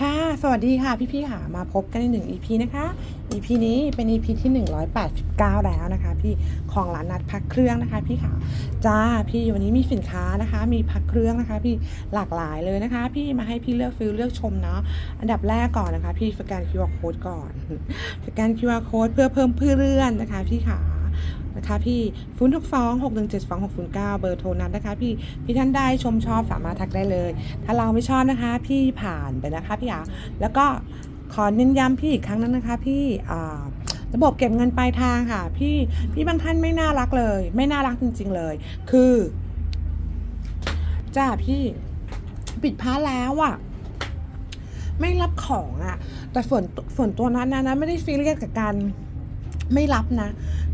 ค่ะ สวัสดีค่ะ พี่ๆค่ะ มาพบกันในหนึ่ง EP นะคะ EP นี้เป็น EP ที่ 189 แล้วนะคะ พี่ของร้านนัดพักเครื่องนะคะ พี่ค่ะจ้าพี่วันนี้มีสินค้านะคะ มีพักเครื่องนะคะ พี่หลากหลายเลยนะคะ พี่มาให้พี่เลือกฟิลเลือกชมเนาะอันดับแรกก่อนนะคะ พี่สแกน QR code ก่อนสแกน QR code เพื่อเพิ่มเพื่อเลื่อนนะคะ พี่ค่ะ นะคะพี่ฟุ้นทุกฟองหกหนึ่งเจ็ดสองหกศูนย์เก้าเบอร์โทรนั้นนะคะพี่พี่ท่านได้ชมชอบสามารถทักได้เลย ถ้าเราไม่ชอบนะคะ พี่ผ่านไปนะคะพี่อาแล้วก็ขอเน้นย้ำพี่อีกครั้งนึงนะคะ พี่อ่าระบบเก็บเงินปลายทางค่ะ พี่พี่บางท่านไม่น่ารักเลย ไม่น่ารักจริง ๆเลย คือจ้าพี่ปิดพาแล้วอะไม่รับของอะ่ะ แต่ส่วนส่วนตัวนั้นนะนะไม่ได้ฟีเรียสกับการ ไม่รับนะ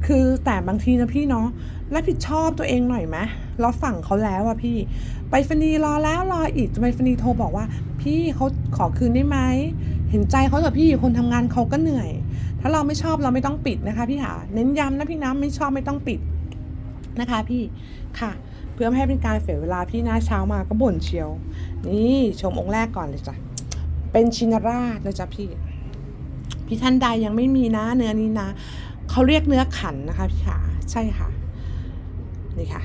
คือแต่บางทีนะพี่เนาะรับผิดชอบตัวเองหน่อยไหมเราสั่งเขาแล้วอะพี่ ไปฟนีรอแล้วรออีกไปฟนีโทรบอกว่า พี่เขาขอคืนได้ไหม เห็นใจเขาเถอะพี่คนทำงานเขาก็เหนื่อย ถ้าเราไม่ชอบเราไม่ต้องปิดนะคะพี่หาเน้นย้ำนะพี่น้ำไม่ชอบไม่ต้องปิดนะคะพี่ค่ะ เพื่อไม่ให้เป็นการเสียเวลาพี่หน้าเช้ามาก็บ่นเชียว นี่ชมองค์แรกก่อนเลยจ้ะเป็นชินราชนะจ๊ะพี่พี่ท่านใดยังไม่มีนะเนื้อนี้นะ เขาเรียกเนื้อขันนะคะพี่ขาใช่ค่ะ นี่ค่ะ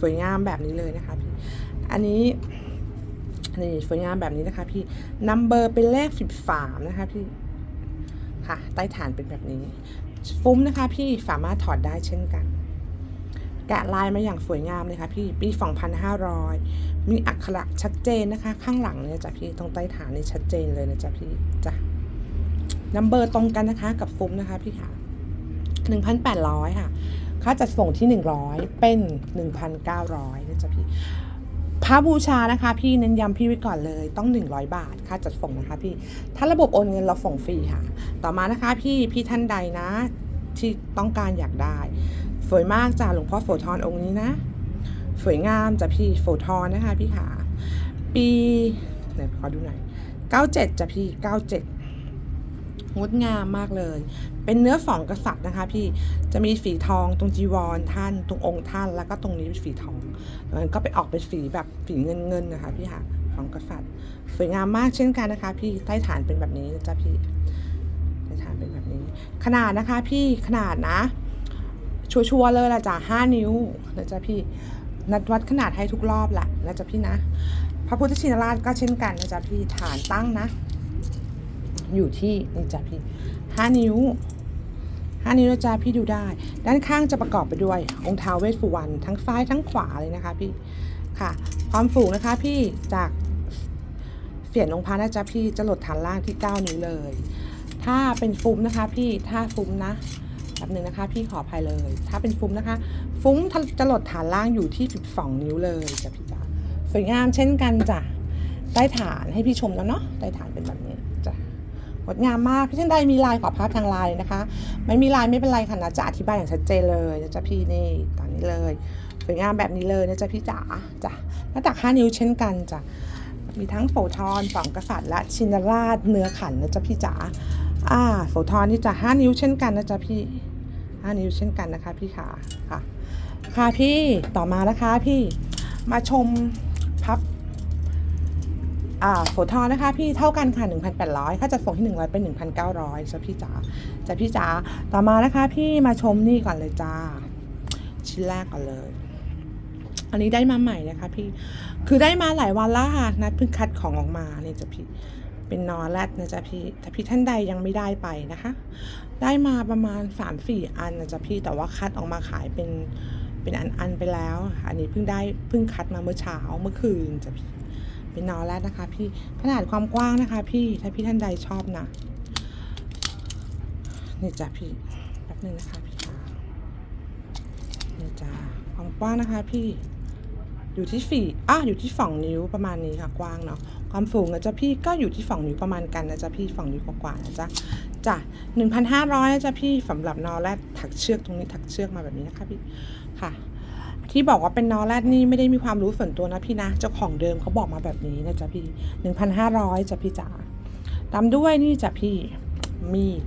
สวยงามแบบนี้เลยนะคะพี่ อันนี้นี่สวยงามแบบนี้นะคะพี่นัมเบอร์เป็นเลขสิบสามนะคะพี่ ค่ะ ใต้ฐานเป็นแบบนี้ ฟุ้มนะคะพี่สามารถถอดได้เช่นกัน แกะลายมาอย่างสวยงามเลยค่ะพี่ ปี 2,500 มีอักขระชัดเจนนะคะ ข้างหลังเนี่ยจ้ะพี่ตรงใต้ฐานนี่ชัดเจนเลยนะจ๊ะพี่จ้ะนัมเบอร์ตรงกันนะคะกับฟุ้มนะคะพี่ค่ะ 1,800 ค่ะ ค่าจัดส่งที่ 100 เป็น 1,900นะจ๊ะพี่พระบูชานะคะพี่เน้นย้ำพี่ไว้ก่อนเลยต้อง 100 บาท ค่าจัดส่งนะคะพี่ถ้าระบบโอนเงินเราส่งฟรีค่ะ ต่อมานะคะพี่พี่ท่านใดนะ ที่ต้องการอยากได้ สวยมากจ้าหลวงพ่อโสธรองค์นี้นะ สวยงามจ้ะพี่โสธรนะคะพี่ขาปีไหนขอดูหน่อย 97จ้ะพี่ 97 งดงามมากเลย เป็นเนื้อฝองกษัตริย์นะคะ พี่จะมีฝีทองตรงจีวรท่าน ตรงองค์ท่าน แล้วก็ตรงนี้เป็นฝีทองมันก็ไปออกเป็นฝีแบบฝีเงินเงินๆนะคะ พี่ค่ะของกษัตริย์สวยงามมากเช่นกันนะคะ พี่ใต้ฐานเป็นแบบนี้นะจ๊ะพี่ใต้ฐานเป็นแบบนี้ ขนาดนะคะ พี่ขนาดนะ ชัวร์ๆเลยละจ้ะห้านิ้วนะจ๊ะพี่นัดวัดขนาดให้ทุกรอบแหละนะจ๊ะพี่นะพระพุทธชินราชก็เช่นกันนะจ๊ะพี่ฐานตั้งนะ อยู่ที่นี่จ้ะพี่ห้านิ้วห้านิ้วนะจ๊ะพี่ดูได้ ด้านข้างจะประกอบไปด้วยองค์ท้าวเวสสุวรรณทั้งซ้ายทั้งขวาเลยนะคะพี่ค่ะ ความสูงนะคะพี่จากเสียนองค์พระนะจ๊ะพี่จะหลดฐานล่างที่ 9 นิ้วเลย ถ้าเป็นฟุ้มนะคะ พี่ถ้าฟุ้มนะแบบหนึ่งนะคะ พี่ขออภัยเลย ถ้าเป็นฟุ้มนะคะ ฟุ้งจะหลดฐานล่างอยู่ที่ 12 นิ้วเลยจ้ะพี่จ๋าสวยงามเช่นกันจ้ะใต้ฐานให้พี่ชมแล้วเนาะใต้ฐานเป็นแบบนี้ งดงามมากพี่ท่านใดมีลายขอภาพทางไลน์นะคะ ไม่มีลายไม่เป็นไรค่ะนะจะอธิบายอย่างชัดเจนเลยนะจ๊ะพี่นี่ตามนี้เลยสวยงามแบบนี้เลยนะจ๊ะพี่จ๋าจ้ะหน้าตัก5นิ้วเช่นกันจ้ะมีทั้งโฟทอนสองกษัตริย์และชินราชเนื้อขันนะจ๊ะพี่จ๋าอ่าโฟทอนนี่จะ5นิ้วเช่นกันนะจ๊ะพี่5นิ้วเช่นกันนะคะพี่ขาค่ะค่ะพี่ต่อมานะคะพี่มาชมพับ โฟทอนนะคะ พี่เท่ากันค่ะ 1,800 ค่าจัดส่งที่ 100 เป็น 1,900จ้ะพี่จ๋าจ้ะพี่จ๋าต่อมานะคะพี่มาชมนี่ก่อนเลยจ้า ชิ้นแรกก่อนเลย อันนี้ได้มาใหม่นะคะพี่คือได้มาหลายวันแล้วค่ะนัดเพิ่งคัดของออกมาเนี่ยจ้ะพี่เป็นนอแรดนะจ๊ะพี่ถ้าพี่ท่านใดยังไม่ได้ไปนะคะ ได้มาประมาณ3ามสี่อันนะจ๊ะพี่แต่ว่าคัดออกมาขายเป็นเป็นอันอันไปแล้ว อันนี้เพิ่งได้เพิ่งคัดมาเมื่อเช้าเมื่อคืนจ้ะพี่ เป็นนอแรดนะคะ พี่ขนาดความกว้างนะคะ พี่ถ้าพี่ท่านใดชอบนะนี่จ้ะพี่แป๊บนึงนะคะพี่นี่จ้ะความกว้างนะคะพี่อยู่ที่ฝีอะอยู่ที่สองนิ้วประมาณนี้ค่ะกว้างเนาะความสูงนะจ๊ะพี่ก็อยู่ที่สองนิ้วประมาณกันนะจ๊ะพี่สองนิ้วกว่าๆนะจ๊ะจ้ะหนึ่งพันห้าร้อยนะจ๊ะพี่สำหรับนอแรดถักเชือกตรงนี้ถักเชือกมาแบบนี้นะคะพี่ค่ะ ที่บอกว่าเป็นนอแรดนี่ไม่ได้มีความรู้ส่วนตัวนะพี่นะ เจ้าของเดิมเขาบอกมาแบบนี้นะจ๊ะพี่หนึ่งพันห้าร้อยจ้ะพี่จ๋าตามด้วยนี่จ้ะพี่ มีด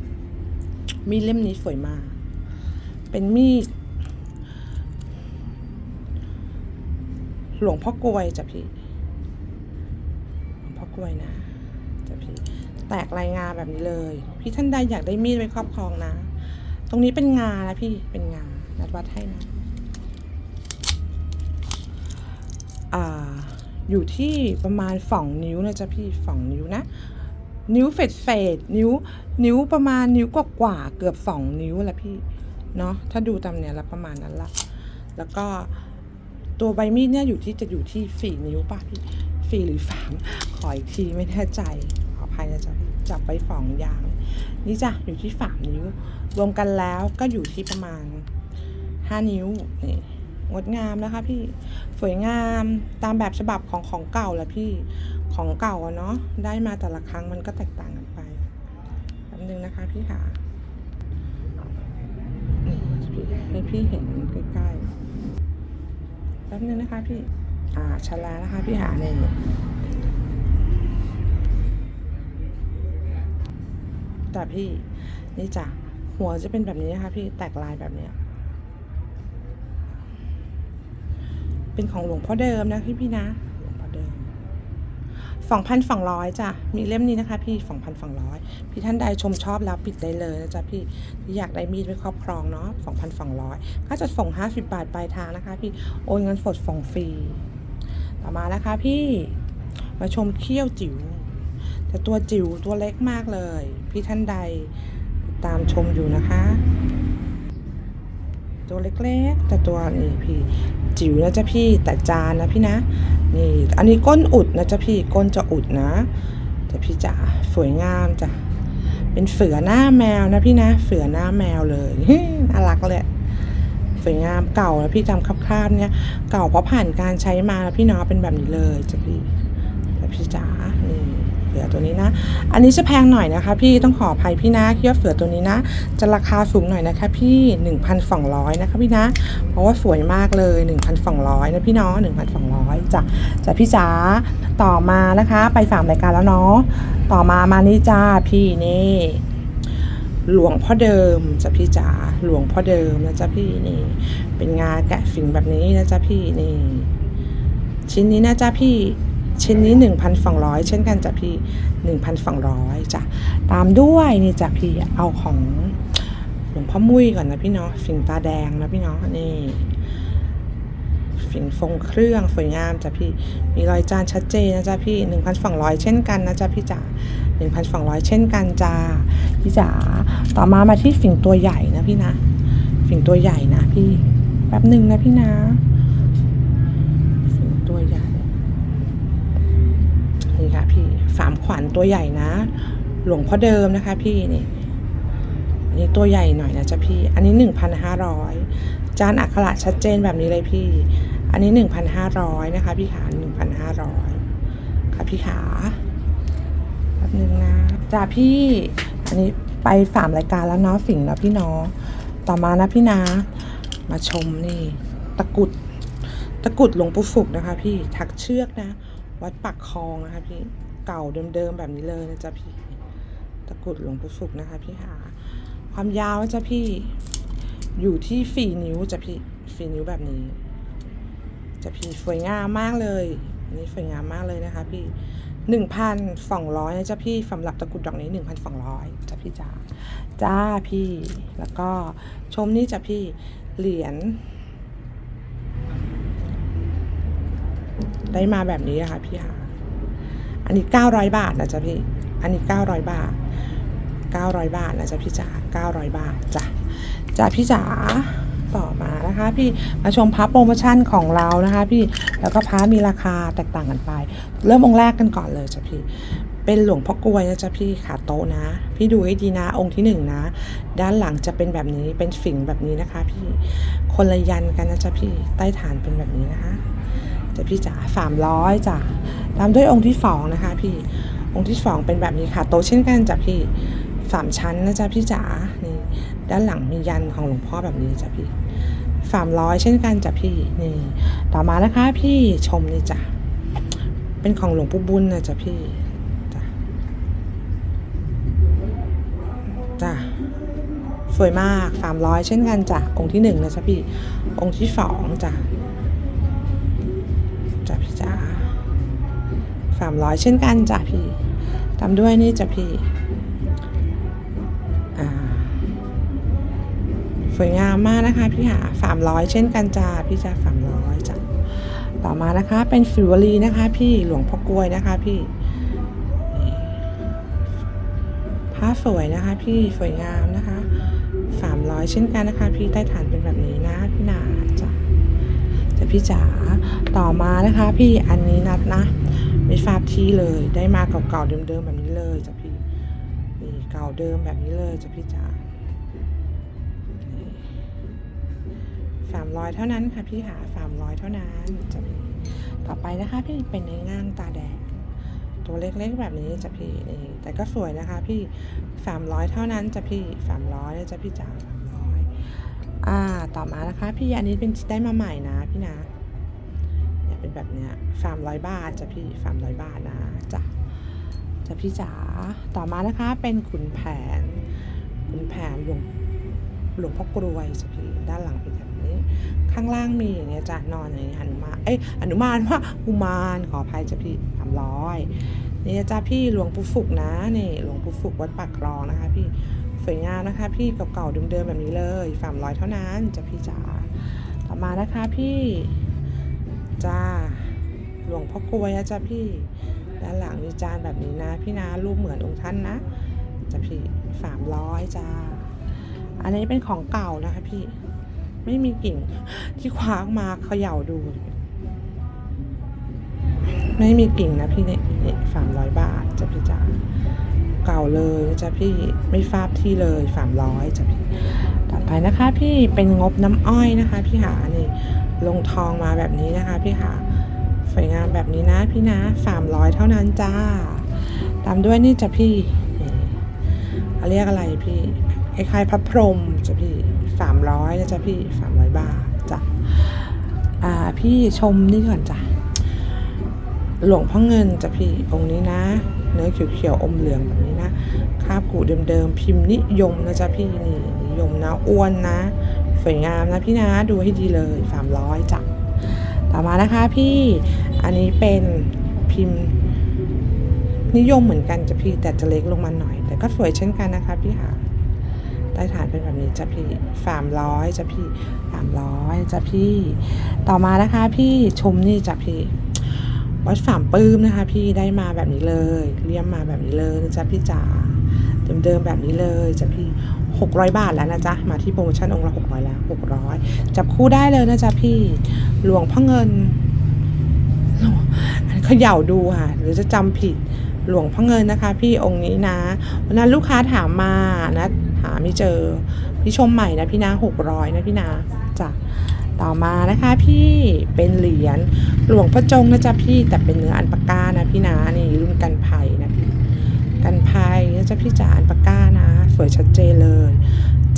มีดเล่มนี้สวยมาก เป็นมีด หลวงพ่อกลวยจ้ะพี่ หลวงพ่อกลวยนะจ้ะพี่ แตกลายงานแบบนี้เลย พี่ท่านใดอยากได้มีดไว้ครอบครองนะ ตรงนี้เป็นงานะพี่ เป็นงานัดวัดให้นะ อยู่ที่ประมาณสองนิ้วนะจ๊ะพี่สองนิ้วนะ นิ้วเฟดเฟดนิ้ว นิ้วประมาณนิ้วกว่ากว่าเกือบสองนิ้วแหละพี่เนาะถ้าดูตามเนี่ยล้วประมาณนั้นละแล้วก็ตัวใบมีดเนี่ยอยู่ที่จะอยู่ที่สี่นิ้วป่ะพี่สี่หรือสามขออีกทีไม่แน่ใจขออภัยนะจ๊ะจับไปสองอย่าง นี่จ้ะอยู่ที่สามนิ้ว รวมกันแล้วก็อยู่ที่ประมาณห้านิ้วนี่ งดงามนะคะพี่สวยงามตามแบบฉบับของของเก่าแหละพี่ของเก่าอะเนาะได้มาแต่ละครั้งมันก็แตกต่างกันไปแป๊บนึงนะคะพี่ค่ะให้พี่เห็นใกล้ๆแป๊บนึงนะคะพี่อ่าชะลานะคะพี่หาเนี่ยแต่พี่นี่จ้ะหัวจะเป็นแบบนี้นะคะพี่แตกลายแบบเนี้ย เป็นของหลวงพ่อเดิมนะพี่พี่นะหลวงพ่อเดิมสองพันสองร้อยจ้ะมีเล่มนี้นะคะ พี่สองพันสองร้อยพี่ท่านใดชมชอบแล้วปิดได้เลยนะจ๊ะพี่ที่อยากได้มีดไว้ครอบครองเนาะสองพันสองร้อยค่าจัดส่งห้าสิบบาทปลายทางนะคะ พี่โอนเงินสดส่งฟรีต่อมานะคะพี่มาชมเขี้ยวจิ๋วแต่ตัวจิ๋วตัวเล็กมากเลย พี่ท่านใดติดตามชมอยู่นะคะ ตัวเล็กๆ แต่ตัวนี่พี่ จิ๋วนะจ๊ะพี่แต่จานนะพี่นะ นี่ อันนี้ก้นอุดนะจ๊ะพี่ก้นจะอุดนะแต่พี่จ๋าสวยงามจ้ะเป็นเสือหน้าแมวนะพี่นะเสือหน้าแมวเลยน่ารักเลยสวยงามเก่านะพี่จำคร่าวๆเนี่ยเก่าเพราะผ่านการใช้มาแล้วพี่เนาะเป็นแบบนี้เลยจ้ะพี่แต่พี่จ๋า ตัวนี้นะ อันนี้จะแพงหน่อยนะคะ พี่ต้องขออภัยพี่นะที่ว่าเสือตัวนี้นะ จะราคาสูงหน่อยนะคะ พี่ 1,200 นะคะพี่นะ เพราะว่าสวยมากเลย 1,200 นะพี่เนาะ1,200จ้ะจ้ะพี่จ๋าต่อมานะคะไปสามรายการแล้วเนาะต่อมามานี่จ้าพี่นี่หลวงพ่อเดิมจ้ะพี่จ๋าหลวงพ่อเดิมนะจ๊ะพี่นี่ เป็นงาแกะฝิ่งแบบนี้นะจ๊ะพี่นี่ ชิ้นนี้นะจ๊ะพี่ ชิ้นนี้ 1,200 เช่นกันจ้ะพี่ 1,200จ้ะตามด้วยนี่จ้ะพี่เอาของหลวงพ่อมุ้ยก่อนนะพี่เนาะฝิ่งตาแดงนะพี่เนาะนี่ฝิ่งทรงเครื่องสวยงามจ้ะพี่มีรอยจานชัดเจนนะจ๊ะพี่ 1,200 เช่นกันนะจ๊ะพี่จ๋า1,200 เช่นกันจ้าพี่จ๋าต่อมามาที่ฝิ่งตัวใหญ่นะพี่นะฝิ่งตัวใหญ่นะพี่แป๊บหนึ่งนะพี่นะฝิ่งตัวใหญ่ นี่ค่ะพี่ สามขวัญตัวใหญ่นะ หลวงพ่อเดิมนะคะพี่นี่อันนี้ตัวใหญ่หน่อยนะจ๊ะพี่ อันนี้หนึ่งพันห้าร้อยจานอักขระชัดเจนแบบนี้เลยพี่ อันนี้หนึ่งพันห้าร้อยนะคะ พี่ขาหนึ่งพันห้าร้อยค่ะพี่ขาแป๊บนึงนะจ้าพี่ อันนี้ไปสามรายการแล้วเนาะสิ่งแล้วพี่เน้องต่อมานะพี่นะมาชมนี่ ตะกุด ตะกุดหลวงปู่ฝุกนะคะ พี่ ถักเชือกนะ วัดปักคลองนะคะพี่ เก่าเดิมๆแบบนี้เลยนะจ๊ะพี่ ตะกรุดหลวงปู่ฝุกนะคะ พี่หา ความยาวนะจ๊ะพี่ อยู่ที่ฝีนิ้วจ้ะพี่ฝีนิ้วแบบนี้จ้ะพี่สวยงามมากเลยอันนี้สวยงามมากเลยนะคะ พี่หนึ่งพันสองร้อยนะจ๊ะพี่สำหรับตะกรุดดอกนี้หนึ่งพันสองร้อยจ้ะพี่จ้าจ้าพี่ แล้วก็ชมนี่จ้ะพี่เหรียญได้มาแบบนี้นะคะพี่ค่ะ อันนี้ 900 บาทนะจ๊ะพี่ อันนี้ 900 บาท 900 บาทนะจ๊ะพี่จ๋า900 บาทจ้ะจ้ะพี่จ๋าต่อมานะคะพี่มาชมพับโปรโมชั่นของเรานะคะพี่แล้วก็พับมีราคาแตกต่างกันไป เริ่มองค์แรกกันก่อนเลยจ้ะพี่เป็นหลวงพ่อกลวยนะจ๊ะพี่ขาโตะนะ พี่ดูให้ดีนะองค์ที่หนึ่งนะ ด้านหลังจะเป็นแบบนี้เป็นฝิ่งแบบนี้นะคะ พี่คนละยันกันนะจ๊ะพี่ใต้ฐานเป็นแบบนี้นะคะ จ้ะพี่จ๋าสามร้อยจ้ะตามด้วยองค์ที่สองนะคะพี่องค์ที่สองเป็นแบบนี้ค่ะ โตเช่นกันจ้ะพี่สามชั้นนะจ๊ะพี่จ๋านี่ด้านหลังมียันของหลวงพ่อแบบนี้จ้ะพี่สามร้อยเช่นกันจ้ะพี่นี่ ต่อมานะคะพี่ชมนี่จ้ะเป็นของหลวงปู่บุญนะจ้ะพี่จ้ะจ้ะสวยมากสามร้อยเช่นกันจ้ะองค์ที่หนึ่งนะจ๊ะพี่องค์ที่สองจ้ะ จ้ะพี่จ๋าสามร้อยเช่นกันจ้ะพี่ตามด้วยนี่จะพี่สวยงามมากนะคะพี่หาสามร้อยเช่นกันจ้าพี่จ้าสามร้อยจ้ะต่อมานะคะเป็นฟิวรีนะคะ พี่หลวงพ่อกลวยนะคะพี่ผ้าสวยนะคะ พี่สวยงามนะคะสามร้อยเช่นกันนะคะ พี่ใต้ฐานเป็นแบบนี้นะพี่นา พี่จ๋าต่อมานะคะพี่อันนี้นัดนะไม่ทราบที่เลยได้มาเก่าๆเดิมๆแบบนี้เลยจ้ะพี่นี่เก่าเดิมแบบนี้เลยจ้ะพี่จ๋าสามร้อยเท่านั้นค่ะพี่หาสามร้อยเท่านั้นจะมีต่อไปนะคะพี่เป็นในง่างตาแดงตัวเล็กๆแบบนี้จะพี่นี่แต่ก็สวยนะคะพี่สามร้อยเท่านั้นจะพี่สามร้อยจะพี่จ๋า อ่าต่อมานะคะ พี่อันนี้เป็นได้มาใหม่นะพี่นะเนี่ยเป็นแบบเนี้ยสามร้อยบาทจ้ะพี่สามร้อยบาทนะจ้ะจะพี่จ๋าต่อมานะคะเป็นขุนแผนขุนแผนหลวงหลวงพ่อกรวยจ้ะพี่ด้านหลังเป็นแบบนี้ ข้างล่างมีอย่างเงี้ยจ้ะนอนอย่างเงี้ยหนุมานเอ้ยหนุมานว่ากุมารขออภัยจ้ะพี่สามร้อยนี่จ้ะพี่หลวงปู่ฝุกนะนี่หลวงปู่ฝุกวัดปากคลองนะคะ พี่ สวยงามนะคะ พี่เก่าๆเดิมๆแบบนี้เลยสามร้อยเท่านั้นจ้ะพี่จ๋าต่อมานะคะพี่จ้าหลวงพ่อกรวยนะจ้ะพี่ด้านหลังมีจานแบบนี้นะ พี่นะรูปเหมือนองค์ท่านนะจ้ะพี่สามร้อยจ้าอันนี้เป็นของเก่านะคะพี่ไม่มีกิ่งที่คว้ามาเขย่าดู ไม่มีกิ่งนะพี่เนี่ยสามร้อยบาทจะพี่จ๋า เก่าเลยนะจ๊ะพี่ไม่ฟาบที่เลยสามร้อยจ้ะพี่ต่อไปนะคะพี่เป็นงบน้ำอ้อยนะคะ พี่หานี่ลงทองมาแบบนี้นะคะ พี่หาสวยงามแบบนี้นะพี่นะสามร้อยเท่านั้นจ้า ตามด้วยนี่จ้ะพี่เรียกอะไรพี่คล้ายๆพระพรหมจ้ะพี่สามร้อยนะจ๊ะพี่สามร้อยบาทจ้ะอ่าพี่ชมนี่ก่อนจ้ะหลวงพ่อเงินจ้ะพี่องค์นี้นะ เนื้อเขียวๆอมเหลืองแบบนี้นะคาบกูเดิมๆพิมพ์นิยมนะจ๊ะพี่นี่นิยมนะอ้วนนะ สวยงามนะพี่นะดูให้ดีเลยสามร้อยจ้ะต่อมานะคะพี่อันนี้เป็นพิมพ์นิยมเหมือนกันจ้ะพี่แต่จะเล็กลงมาหน่อย แต่ก็สวยเช่นกันนะคะพี่ค่ะใต้ฐานเป็นแบบนี้จ้ะพี่สามร้อยจ้ะพี่สามร้อยจ้ะพี่ ต่อมานะคะพี่ชมนี่จ้ะพี่ วัดสามปื้มนะคะ พี่ได้มาแบบนี้เลยเลี่ยมมาแบบนี้เลยนะจ๊ะพี่จ๋าเดิมๆแบบนี้เลยจ้ะพี่หกร้อยบาทแล้วนะจ๊ะมาที่โปรโมชั่นองค์ละหกร้อยแล้วหกร้อยจับคู่ได้เลยนะจ๊ะพี่หลวงพ่อเงินหลวงอันเขย่าดูค่ะ หรือจะจำผิดหลวงพ่อเงินนะคะ พี่องค์นี้นะวันนั้นลูกค้าถามมานะ หาไม่เจอพี่ชมใหม่นะพี่นะหกร้อยนะพี่นะจ้ะ ต่อมานะคะพี่เป็นเหรียญหลวงพ่อจงนะจ๊ะพี่แต่เป็นเนื้ออันปากานะพี่นะนี่รุ่นกันภัยนะพี่กันภัยนะจ๊ะพี่จ๋าอันปากานะ สวยชัดเจนเลย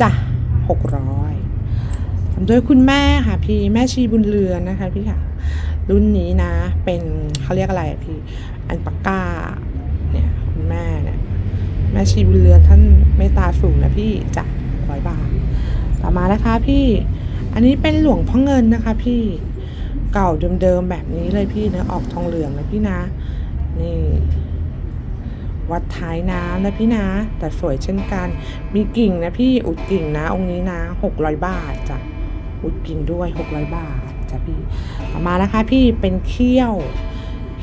จ้ะหกร้อยทำด้วยคุณแม่ค่ะพี่แม่ชีบุญเรือนนะคะพี่ค่ะรุ่นนี้นะ เป็นเขาเรียกอะไรพี่ อันปากกาเนี่ยคุณแม่เนี่ยแม่ชีบุญเรือนท่านเมตตาสูงนะพี่จ้ะร้อยบาทต่อมานะคะพี่ อันนี้เป็นหลวงพ่อเงินนะคะ พี่เก่าเดิมๆแบบนี้เลยพี่เนื้อออกทองเหลืองนะพี่นะ นี่ วัดท้ายน้ำนะพี่นะ แต่สวยเช่นกัน มีกิ่งนะพี่อุดกิ่งนะ องค์นี้นะหกร้อยบาทจ้ะอุดกิ่งด้วยหกร้อยบาทจ้ะพี่ต่อมานะคะ พี่เป็นเขี้ยว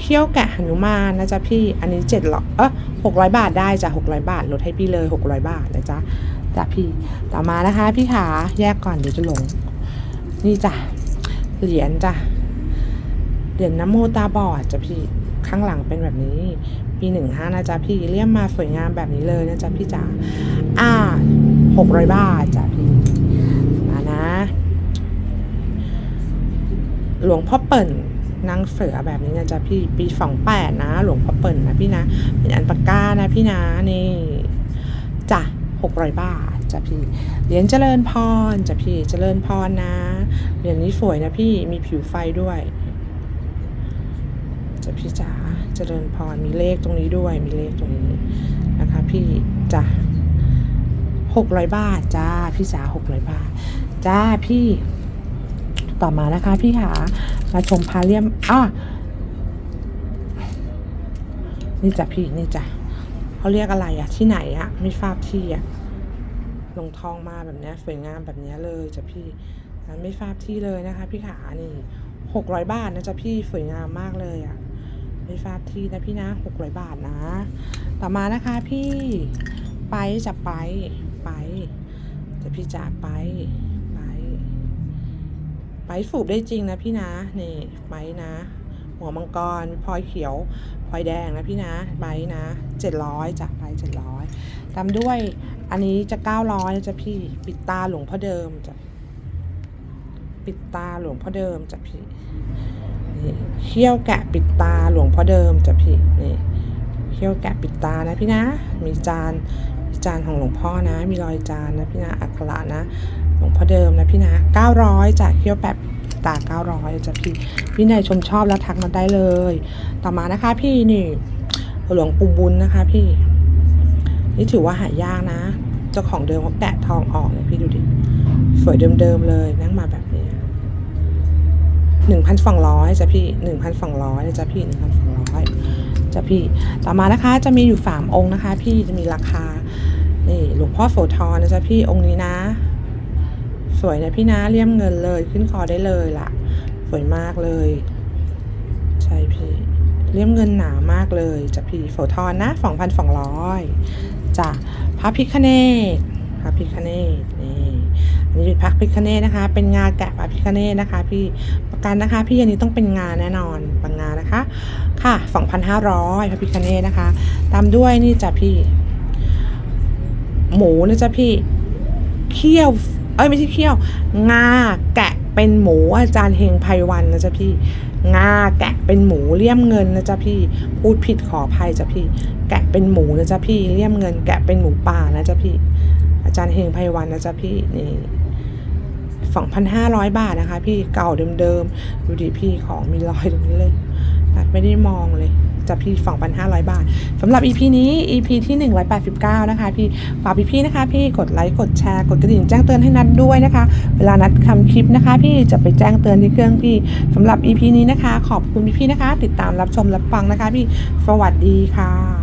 เขี้ยวแกะหนุมานนะจ๊ะพี่ อันนี้เจ็ดหรอเออหกร้อยบาทได้จ้ะหกร้อยบาทลดให้พี่เลยหกร้อยบาทนะจ๊ะจ้ะพี่ ต่อมานะคะ พี่ขาแยกก่อนเดี๋ยวจะหลง นี่จ้ะ เหรียญจ้ะ เหรียญน้ำโมตาบอดจ้ะพี่ ข้างหลังเป็นแบบนี้ ปีหนึ่งห้านะจ๊ะพี่ เลี่ยมมาสวยงามแบบนี้เลยนะจ๊ะพี่จ๋า อ่าหกร้อยบาทจ้ะพี่ มานะ หลวงพ่อเปิ่นนางเสือแบบนี้นะจ๊ะพี่ ปีสองแปดนะ หลวงพ่อเปิ่นนะพี่นะ เป็นอันปากกานะพี่นะนี่จ้ะหกร้อยบาทจ้ะพี่ เหรียญเจริญพรจ้ะพี่ เจริญพรนะ เหรียญนี้สวยนะพี่มีผิวไฟด้วยจะพี่จ๋าเจริญพรมีเลขตรงนี้ด้วยมีเลขตรงนี้นะคะ พี่จ้ะหกร้อยบาทจ้าพี่จ๋าหกร้อยบาท จ้าพี่ ต่อมานะคะพี่ขามาชมพาเลียมอะนี่จ้ะพี่นี่จ้ะเขาเรียกอะไรอะที่ไหนอะไม่ทราบที่อะลงทองมาแบบนี้สวยงามแบบนี้เลยจ้ะพี่ันไม่ทราบที่เลยนะคะพี่ขานี่หกร้อยบาทนะจ๊ะพี่สวยงามมากเลยอะไม่ทราบที่นะพี่นะหกร้อยบาทนะ ต่อมานะคะพี่ไปจะไปไปจะพี่จะไปไปไปฝูบได้จริงนะพี่นะนี่ไปนะหัวมังกรพลอยเขียวพลอยแดงนะพี่นะใบนะเจ็ดร้อยจ้ะใบเจ็ดร้อยตามด้วยอันนี้จะเก้าร้อยนะจ๊ะพี่ปิดตาหลวงพ่อเดิมจ้ะ ปิดตาหลวงพ่อเดิมจ้ะพี่นี่เขี้ยวแกะปิดตาหลวงพ่อเดิมจ้ะพี่นี่เขี้ยวแกะปิดตานะพี่นะ มีจานมีจานของหลวงพ่อนะ มีรอยจานนะพี่นะอักขระนะ หลวงพ่อเดิมนะพี่นะเก้าร้อยจ้ะเขี้ยวแปะตาเก้าร้อยจ้ะพี่พี่นายชมชอบแล้วทักมาได้เลย ต่อมานะคะพี่นี่หลวงปู่บุญนะคะพี่ นี่ถือว่าหายากนะ เจ้าของเดิมเขาแกะทองออกเลยพี่ดูดิ สวยเดิมๆเลยนั่งมาแบบ หนึ่งพันสองร้อยจ้ะพี่หนึ่งพันสองร้อยจ้ะพี่หนึ่งพันสองร้อยจ้ะพี่ต่อมานะคะจะมีอยู่สามองค์นะคะ พี่จะมีราคานี่หลวงพ่อโสธรนะจ๊ะพี่องค์นี้นะ สวยนะพี่นะเลี่ยมเงินเลยขึ้นคอได้เลยล่ะ สวยมากเลย ใช่พี่เลี่ยมเงินหนามากเลยจ้ะพี่โสธรนะ2,200จ้ะพระพิคเนตพระพิคเนตนี่ อันนี้เป็นพระพิคเนตนะคะ เป็นงาแกะพระพิคเนตนะคะ พี่ประกันนะคะ พี่อันนี้ต้องเป็นงาแน่นอนปังงานะคะ ค่ะ 2,500พระพิคเนตนะคะ ตามด้วยนี่จ้ะพี่ หมูนะจ๊ะพี่เคี่ยวเอ้ยไม่ใช่เคี่ยว งาแกะเป็นหมูอาจารย์เฮงไพวันนะจ๊ะพี่งาแกะเป็นหมูเลี่ยมเงินนะจ๊ะพี่ พูดผิดขออภัยจ้ะพี่ แกะเป็นหมูนะจ๊ะพี่เลี่ยมเงิน แกะเป็นหมูป่านะจ๊ะพี่ อาจารย์เฮงไพวันนะจ๊ะพี่นี่ สองพันห้าร้อยบาทนะคะ พี่เก่าเดิมๆ ดูดิพี่ของมีรอยตรงนี้เลยนัดไม่ได้มองเลยจะพี่สองพันห้าร้อยบาทสำหรับ EP นี้ EP ที่หนึ่งร้อยแปดสิบเก้านะคะ พี่ ฝากพี่ๆนะคะ พี่กดไลค์ กดแชร์ กดกระดิ่งแจ้งเตือนให้นัดด้วยนะคะ เวลานัดทำคลิปนะคะ พี่จะไปแจ้งเตือนที่เครื่องพี่สำหรับ EP นี้นะคะ ขอบคุณพี่ๆนะคะ ติดตามรับชมรับฟังนะคะ พี่ สวัสดีค่ะ